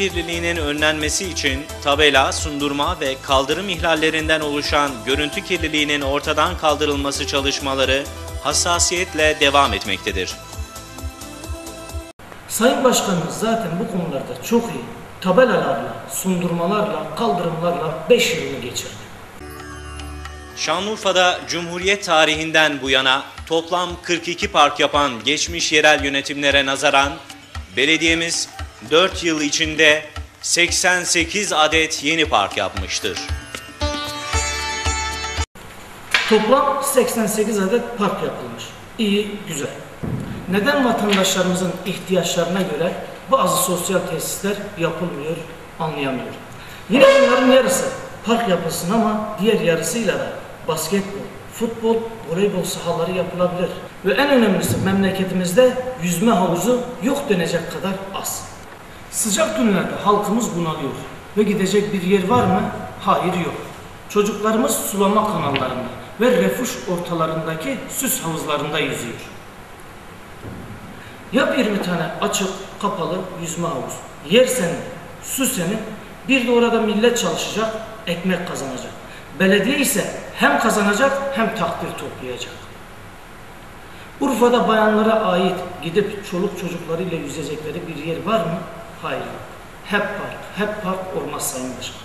kirliliğinin önlenmesi için tabela, sundurma ve kaldırım ihlallerinden oluşan görüntü kirliliğinin ortadan kaldırılması çalışmaları hassasiyetle devam etmektedir. Sayın Başkanımız zaten bu konularda çok iyi. Tabelalarla, sundurmalarla, kaldırımlarla 5 yılını geçirdi. Şanlıurfa'da Cumhuriyet tarihinden bu yana toplam 42 park yapan geçmiş yerel yönetimlere nazaran belediyemiz 4 yıl içinde 88 adet yeni park yapmıştır. Toplam 88 adet park yapılmış. İyi, güzel. Neden vatandaşlarımızın ihtiyaçlarına göre bazı sosyal tesisler yapılmıyor, anlayamıyorum. Yine bunların yarısı park yapılsın ama diğer yarısıyla da basketbol, futbol, voleybol sahaları yapılabilir. Ve en önemlisi memleketimizde yüzme havuzu yok denecek kadar az. Sıcak günlerde halkımız bunalıyor ve gidecek bir yer var mı? Hayır yok. Çocuklarımız sulama kanallarında ve refuj ortalarındaki süs havuzlarında yüzüyor. Yap 20 tane açık, kapalı yüzme havuz. Yer senin, su senin. Bir de orada millet çalışacak, ekmek kazanacak. Belediye ise hem kazanacak hem takdir toplayacak. Urfa'da bayanlara ait gidip çoluk çocuklarıyla yüzecekleri bir yer var mı? Hayır. Hep park, hep park olmaz Sayın.